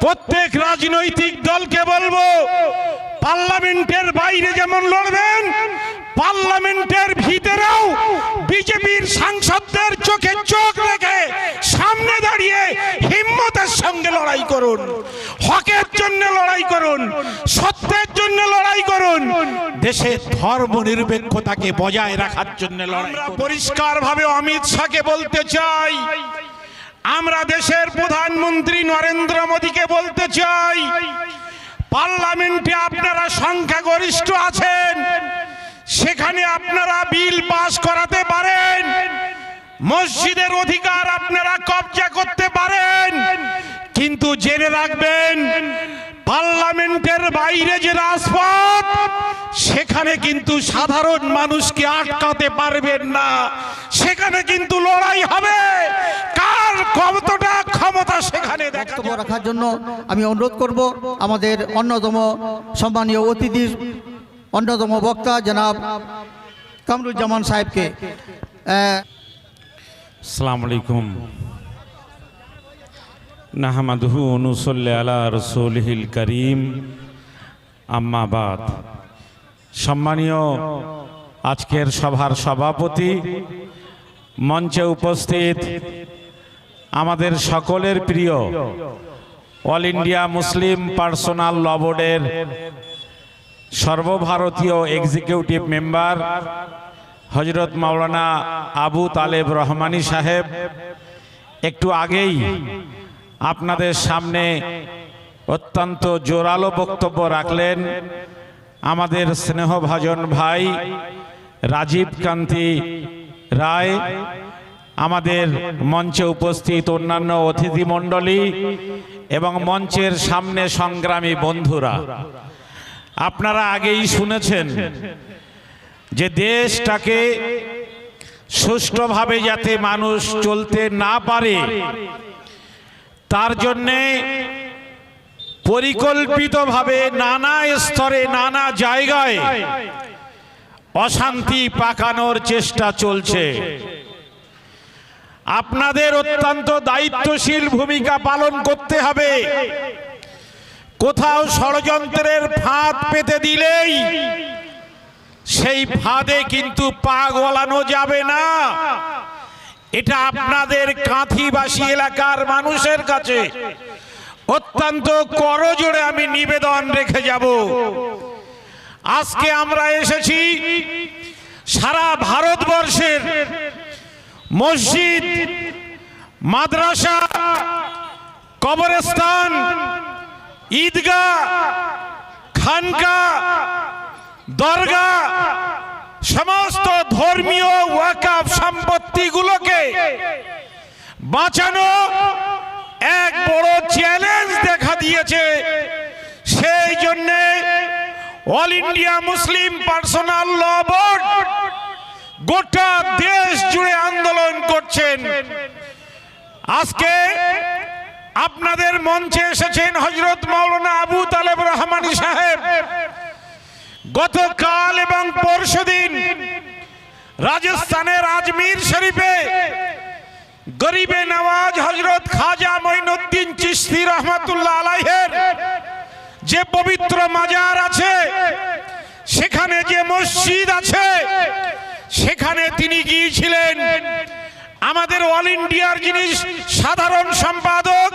প্রত্যেক রাজনৈতিক দলকে বলব পার্লামেন্টের বাইরে যেমন লড়বেন পার্লামেন্টের ভিতরেও বিজেপির সাংসদদের চোখে চোখ রেখে সামনে দাঁড়িয়ে হিম্মতের সঙ্গে লড়াই করুন হকের জন্য লড়াই করুন সত্যের জন্য লড়াই করুন দেশের ধর্ম নিরপেক্ষতাকে বজায় রাখার জন্য লড়াই পরিষ্কার ভাবে অমিত শাহকে বলতে চাই আমরা দেশের প্রধানমন্ত্রী নরেন্দ্র মোদীকে বলতে চাই, পার্লামেন্টে আপনারা সংখ্যাগরিষ্ঠ আছেন, সেখানে আপনারা বিল পাস করাতে পারেন, মসজিদের অধিকার আপনারা কবজা করতে পারেন, কিন্তু জেনে রাখবেন পার্লামেন্টের বাইরে যে রাজপথ সেখানে কিন্তু সাধারণ মানুষকে আটকাতে পারবেন না। সেখানে কিন্তু লড়াই হবে। কার কতটা ক্ষমতা সেখানে দেখা বক্তব্য রাখার জন্য আমি অনুরোধ করব আমাদের অন্যতম সম্মানীয় অতিথি অন্যতম বক্তা জনাব কামরুজ্জামান সাহেবকে। আসসালামু আলাইকুম। নাহমাদহু অনুসল্লি আলা রসুলহিল করিম। আম্মাবাদ সম্মানীয় আজকের সভার সভাপতি, মঞ্চে উপস্থিত আমাদের সকলের প্রিয় all India Muslim personal law বোর্ডের সর্বভারতীয় এক্সিকিউটিভ মেম্বার হজরত মাওলানা আবু তালেব রহমানি সাহেব। একটু আগেই আপনাদের সামনে অত্যন্ত জোরালো বক্তব্য রাখলেন আমাদের স্নেহভাজন ভাই রাজীব কান্তি রায়, আমাদের মঞ্চে উপস্থিত অন্যান্য অতিথি মণ্ডলী এবং মঞ্চের সামনে সংগ্রামী বন্ধুরা। আপনারা আগেই শুনেছেন যে দেশটাকে সুষ্ঠুভাবে যাতে মানুষ চলতে না পারে তার জন্যে পরিকল্পিতভাবে নানা স্তরে, নানা জায়গায় অশান্তি পাকানোর চেষ্টা চলছে। আপনাদের অত্যন্ত দায়িত্বশীল ভূমিকা পালন করতে হবে। কোথাও ষড়যন্ত্রের ফাঁদ পেতে দিলেই সেই ফাঁদে কিন্তু পা গলানো যাবে না। এটা আপনাদের কাঁথিবাসী এলাকার মানুষের কাছে অত্যন্ত করজোড়ে আমি নিবেদন রেখে যাব। আজকে আমরা এসেছি সারা ভারতবর্ষের মসজিদ, মাদ্রাসা, কবরস্থান, ঈদগাহ, খানকা দরগা সমস্ত ধর্মীয় ওয়াকাফ সম্পত্তিগুলোকে বাঁচানো এক বড় চ্যালেঞ্জ দেখা দিয়েছে। সেই জন্যে all India Muslim personal law board গোটা দেশ জুড়ে আন্দোলন করছেন। আজকে আপনাদের মঞ্চে এসেছেন হজরত মাওলানা আবু তালেব রহমানি সাহেব। গতকাল এবং পরশুদিন রাজস্থানের আজমির শরীফে গরিবে নওয়াজ হজরত খাজা মঈনুদ্দিন চিশতি রহমাতুল্লাহ আলাইহের যে পবিত্র মাজার আছে, সেখানে যে মসজিদ আছে, সেখানে তিনি গিয়েছিলেন। আমাদের অল ইন্ডিয়ার যিনি সাধারণ সম্পাদক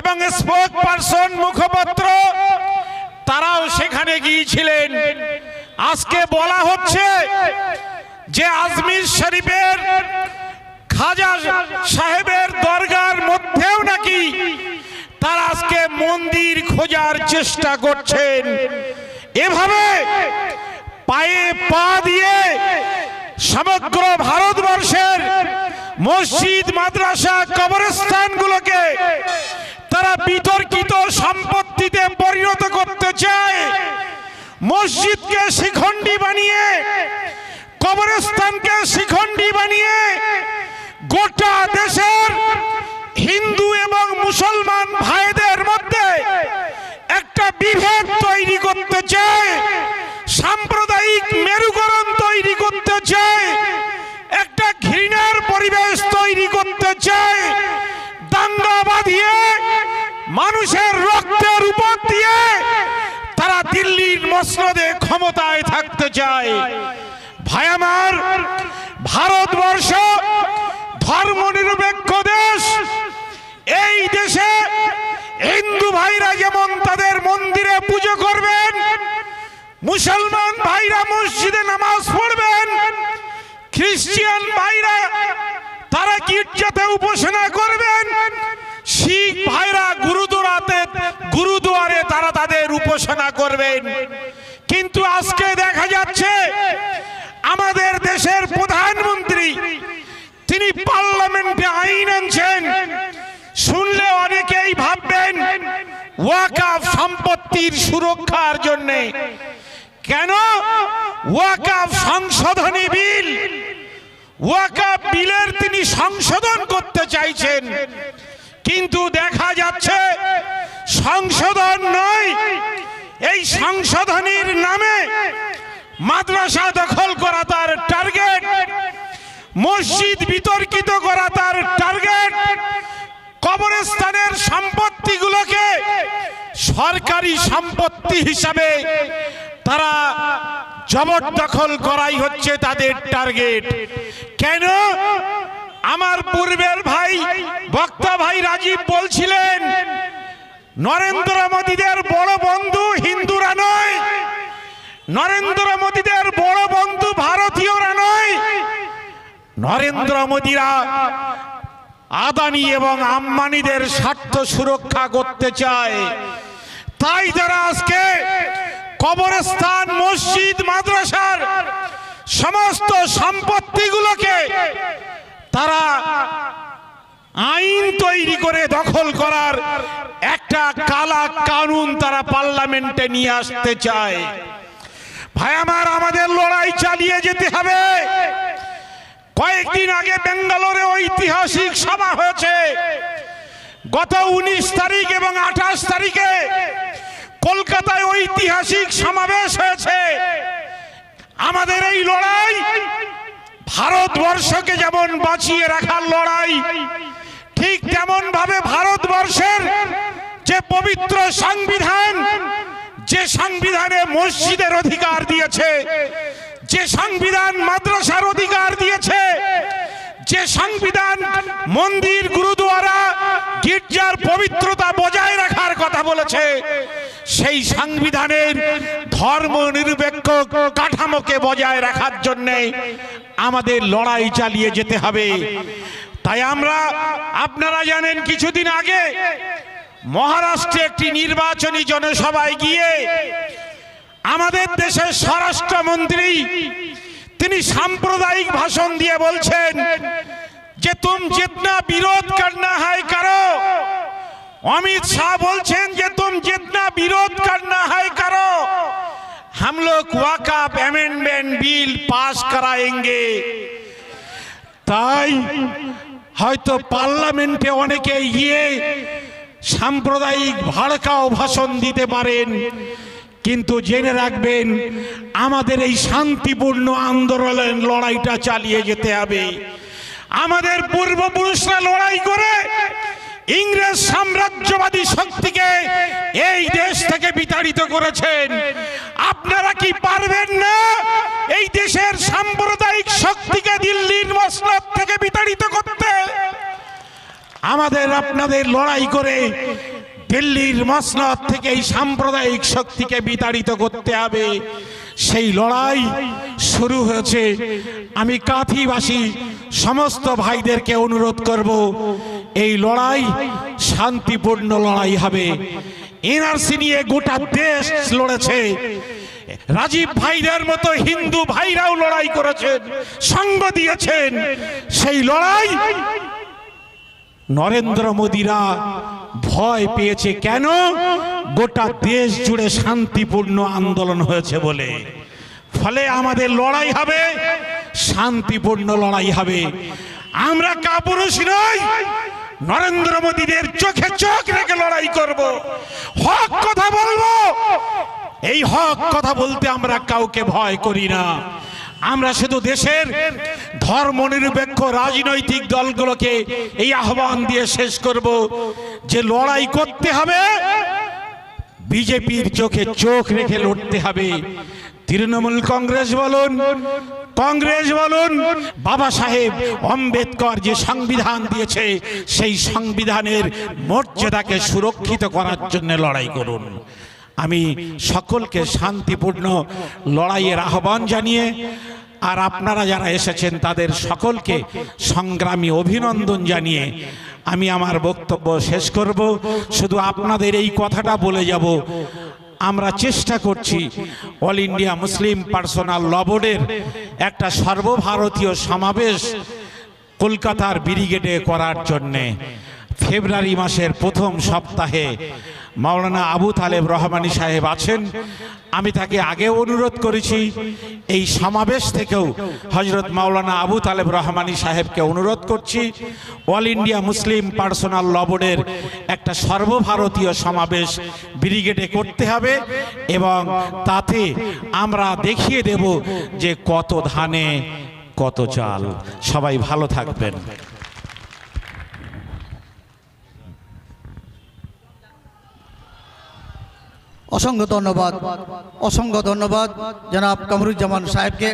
এবং স্পোক পারসন, মুখপাত্র তারাও সেখানে গিয়েছিলেন। আজকে বলা হচ্ছে যে আজমির শরীফের খাজা সাহেবের দরগার মধ্যেও নাকি তারা আজকে মন্দির খোঁজার চেষ্টা করছেন। এভাবে পায়ে পা দিয়ে সমগ্র ভারতবর্ষের মসজিদ, মাদ্রাসা, কবরস্থানগুলোকে তারা বিতর্কিত সম্পত্তিতে পরিণত করতে চায়। মসজিদকে শিখণ্ডী বানিয়ে, কবরস্থানকে শিখণ্ডী বানিয়ে, গোটা দেশের হিন্দু এবং মুসলমান ভাইদের মধ্যে একটা বিভেদ তৈরি করতে চায় সাম্প্রদায়িক মেরুকরণ তৈরি করতে চায় একটা ঘৃণার পরিবেশ তৈরি করতে চায় দাঙ্গা বাঁধিয়ে মানুষের রক্তের উপর দিয়ে তারা দিল্লির মসনদে ক্ষমতায় থাকতে চায়। ভাই আমার ভারতবর্ষ ধর্মনিরপেক্ষ দেশ। এই দেশে হিন্দু ভাইরা যেমন তাদের মন্দিরে পুজো করবেন, মুসলমান ভাইরা মসজিদে নামাজ পড়বেন, খ্রিস্টিয়ান ভাইরা তারা গির্জাতে উপাসনা করবেন গুরুদুয়ারে তারা তাদের উপাসনা করবেন। কিন্তু আজকে দেখা যাচ্ছে, আমাদের দেশের প্রধানমন্ত্রী, তিনি পার্লামেন্টে আইন আনছেন। শুনলে অনেকেই ভাববেন ওয়াকাফ সম্পত্তির সুরক্ষার জন্যে। কেন? ওয়াকাফ সংশোধনী বিল। ওয়াকাফ বিলের তিনি সংশোধন করতে চাইছেন। কিন্তু দেখা যাচ্ছে সংশোধন নয়। এই সংশোধনীর নামে মাদ্রাসা দখল করা তার টার্গেট। মসজিদ বিতর্কিত করা তার টার্গেট। কবরস্থানের সম্পত্তিগুলোকে সরকারি সম্পত্তি হিসাবে তারা জবরদখল করাই হচ্ছে তাদের টার্গেট। কেন? আমার পূর্বের ভাই, বক্তা ভাই রাজীব বলছিলেন নরেন্দ্র মোদীদের বড় বন্ধু হিন্দুরা নয়। নরেন্দ্র মোদীদের বড় বন্ধু ভারতীয়রা নয়। নরেন্দ্র মোদীরা আদানি এবং আম্বানিদের স্বার্থ সুরক্ষা করতে চায়। তাই যারা আজকে কবরস্থান মসজিদ মাদ্রাসার সমস্ত সম্পত্তিগুলোকে তারা আইন তৈরি করে দখল করার একটা কালা কানুন তারা পার্লামেন্টে নিয়ে আসতে চায়। ভাই, আমার আমাদের লড়াই চালিয়ে যেতে হবে। কয়েকদিন আগে বেঙ্গালোরে ঐতিহাসিক সভা হয়েছে। গত উনিশ তারিখ এবং আঠাশ তারিখে কলকাতায় ঐতিহাসিক সমাবেশ হয়েছে। আমাদের এই লড়াই ভারতবর্ষকে যেমন বাঁচিয়ে রাখার লড়াই ঠিক তেমন ভাবে ভারতবর্ষের যে পবিত্র সংবিধান, যে সংবিধানে মসজিদের অধিকার দিয়েছে, যে সংবিধান মাদ্রাসার অধিকার দিয়েছে, যে সংবিধান মন্দির গুরুদুয়ারা গির্জার পবিত্রতা বজায় রাখার কথা বলেছে, সেই সংবিধানের ধর্ম নিরপেক্ষ কাঠামোকে বজায় রাখার জন্যে আমাদের লড়াই চালিয়ে যেতে হবে। তাই আমরা আপনারা জানেন কিছুদিন আগে মহারাষ্ট্রে একটি নির্বাচনী জনসভায় গিয়ে আমাদের দেশের স্বরাষ্ট্রমন্ত্রী তিনি সাম্প্রদায়িক ভাষণ দিয়ে বলছেন যে তুম जितना বিরোধ करना है करो अमित शाह বলছেন যে तुम जितना বিরোধ करना है करो हम लोग वाकफ अमेंडमेंट बिल पास कराएंगे তাই হয়তো পার্লামেন্টে অনেকে গিয়ে সাম্প্রদায়িক ভাড়কাও ভাষণ দিতে পারেন, কিন্তু জেনে রাখবেন, আমাদের এই শান্তিপূর্ণ আন্দোলন লড়াইটা চালিয়ে যেতে হবে। আমাদের পূর্বপুরুষরা লড়াই করে ইংরেজ সাম্রাজ্যবাদী শক্তিকে এই দেশ থেকে বিতাড়িত করেছেন। আপনারা কি পারবেন না এই দেশের সাম্প্রদায়িক শক্তিকে দিল্লির মসনদ থেকে বিতাড়িত করতে আমাদের আপনাদের লড়াই করে দিল্লির মসনদ থেকে এই সাম্প্রদায়িক শক্তিকে বিতাড়িত করতে হবে। সেই লড়াই শুরু হয়েছে। আমি কাঁথিবাসী সমস্ত ভাইদেরকে অনুরোধ করব, এই লড়াই শান্তিপূর্ণ লড়াই হবে। এনআরসি নিয়ে গোটা দেশ লড়েছে। রাজীব ভাইদের মতো হিন্দু ভাইরাও লড়াই করেছেন, সঙ্গ দিয়েছেন। সেই লড়াই নরেন্দ্র মোদীরা ভয় পেয়েছে কেন? গোটা দেশ জুড়ে শান্তিপূর্ণ আন্দোলন হয়েছে বলে। ফলে আমাদের লড়াই হবে, শান্তিপূর্ণ লড়াই হবে। আমরা কাপুরুষ নই, নরেন্দ্র মোদীদের চোখে চোখ রেখে লড়াই করব। হক কথা বলব, এই হক কথা বলতে আমরা কাউকে ভয় করি না। আমরা শুধু দেশের ধর্মনিরপেক্ষ রাজনৈতিক দলগুলোকে এই আহ্বান দিয়ে শেষ করব যে লড়াই করতে হবে, বিজেপির চোখে চোখ রেখে লড়তে হবে। তৃণমূল কংগ্রেস বলুন কংগ্রেস বলুন, বাবা সাহেব আম্বেদকর যে সংবিধান দিয়েছে, সেই সংবিধানের মর্যাদাকে সুরক্ষিত করার জন্য লড়াই করুন। আমি সকলকে শান্তিপূর্ণ লড়াইয়ের আহ্বান জানিয়ে আর আপনারা যারা এসেছেন তাদের সকলকে সংগ্রামী অভিনন্দন জানিয়ে আমি আমার বক্তব্য শেষ করব। শুধু আপনাদের এই কথাটা বলে যাব। আমরা চেষ্টা করছি all India Muslim personal law বোর্ডের একটা সর্বভারতীয় সমাবেশ কলকাতার ব্রিগেডে করার জন্যে। ফেব্রুয়ারি মাসের প্রথম সপ্তাহে মাওলানা আবু তালেব রহমানি সাহেব আছেন। আমি তাকে আগে অনুরোধ করেছি, এই সমাবেশ থেকেও হজরত মাওলানা আবু তালেব রহমানি সাহেবকে অনুরোধ করছি, all India Muslim personal law একটা সর্বভারতীয় সমাবেশ ব্রিগেডে করতে হবে এবং তাতে আমরা দেখিয়ে দেব যে কত ধানে, কত চাল। সবাই ভালো থাকবেন। অসংখ্য ধন্যবাদ অসংখ্য ধন্যবাদ জনাব কামরুজ্জামান সাহেবকে